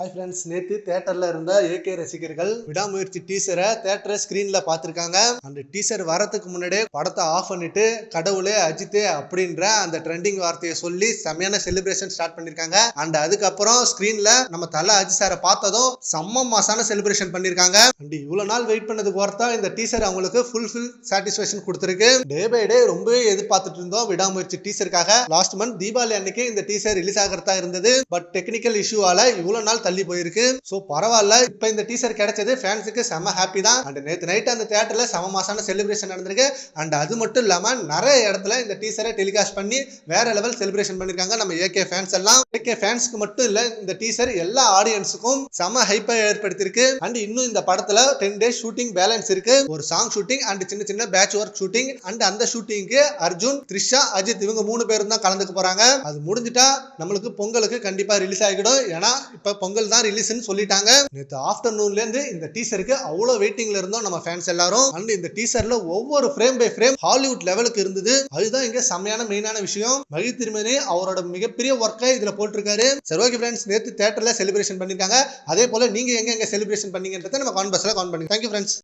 Hi friends நேற்று தேட்டரில் இருந்த ஏகே ரசிகர்கள் விடாமுயற்சி டீசரை தேட்டரை ஸ்க்ரீனில் பார்த்துருக்காங்க. அந்த டீசர் வரத்துக்கு முன்னாடியே படத்தை ஆஃப் பண்ணிட்டு கடவுளே அஜித்தே அப்படின்ற அந்த ட்ரெண்டிங் வார்த்தையை சொல்லி செமையான செலிப்ரேஷன் ஸ்டார்ட் பண்ணியிருக்காங்க அண்ட் அதுக்கப்புறம் ஸ்க்ரீனில் நம்ம தலை அஜித் சாரை பார்த்ததும் செம்ம மாசான செலிப்ரேஷன் பண்ணியிருக்காங்க அண்ட் இவ்வளோ நாள் வெயிட் பண்ணதுக்கு ஒருத்தா இந்த டீசர் அவங்களுக்கு ஃபுல்ஃபில் சாட்டிஸ்ஃபேக்ஷன் கொடுத்துருக்கு. டே பை டே ரொம்பவே எதிர்பார்த்துட்டு இருந்தோம் விடாமுயற்சி டீசருக்காக லாஸ்ட் மந்த் தீபாவளி அன்னைக்கு இந்த டீசர் ரிலீஸ் ஆகிறதா இருந்தது. பட் டெக்னிக்கல் இஷ்யூவால இவ்வளோ நாள் தள்ளி போயிருக்கு. ஸோ பரவாயில்ல. இப்போ இந்த டீசர் கிடைச்சது ஃபேன்ஸுக்கு செம ஹாப்பி தான். அண்ட் நேத்து நைட் அந்த தியேட்டர்ல செம மாசான செலிப்ரேஷன் நடந்திருக்கு. அண்ட் அது மட்டும் இல்லாமல் நிறைய இடத்துல இந்த டீசரை டெலிகாஸ்ட் பண்ணி வேற லெவல் செலிப்ரேஷன் பண்ணிருக்காங்க நம்ம ஏகே ஃபேன்ஸ் எல்லாம். ஏகே ஃபேன்ஸ்க்கு மட்டும் இல்லை இந்த டீசர் எல்லா ஆடியன்ஸுக்கும் செம ஹைப்பை ஏற்படுத்தியிருக்கு. அண்ட் இன்னும் இந்த படத்துல டென் டேஸ் ஷூட்டிங் பேலன்ஸ் இருக்கு. ஒரு சாங் ஷூட்டிங் அண்ட் சின்ன சின்ன பேட்ச் ஒர்க் ஷூட்டிங் அண்ட் அந்த ஷூட்டிங்க்கு அர்ஜுன் த்ரிஷா அஜித் இவங்க மூணு பேரும் தான் கலந்துக்க போறாங்க. அது முடிஞ்சிட்டா நம்மளுக்கு பொங்கலுக்கு கண்டிப்பாக ரிலீஸ் ஆகிடும். ஏன்னா இப்போ பொங்கல் தான் ரிலீஸ்னு சொல்லிட்டாங்க. நேற்று ஆப்டர்நூன்ல இருந்து இந்த டீசருக்கு அவ்வளவு வெயிட்டிங்ல இருந்தோம் நம்ம ஃபேன்ஸ் எல்லாரும். அண்ட் இந்த டீசர்ல ஒவ்வொரு ஃப்ரேம் பை ஃப்ரேம் ஹாலிவுட் லெவலுக்கு இருந்தது. அதுதான் இங்க செம்மையான மெயினான விஷயம். மகி திருமணி அவரோட மிகப்பெரிய ஒர்க்கை இதுல போட்டிருக்காரு. சரி ஓகே ஃப்ரெண்ட்ஸ் நேற்று தேட்டர்ல செலிப்ரேஷன் பண்ணிருக்காங்க. அதே போல நீங்க எங்க எங்க செலிப்ரேஷன் பண்ணீங்கன்றதை நம்ம கான்பஸ்ல கான் பண்ணுங்க. Thank you friends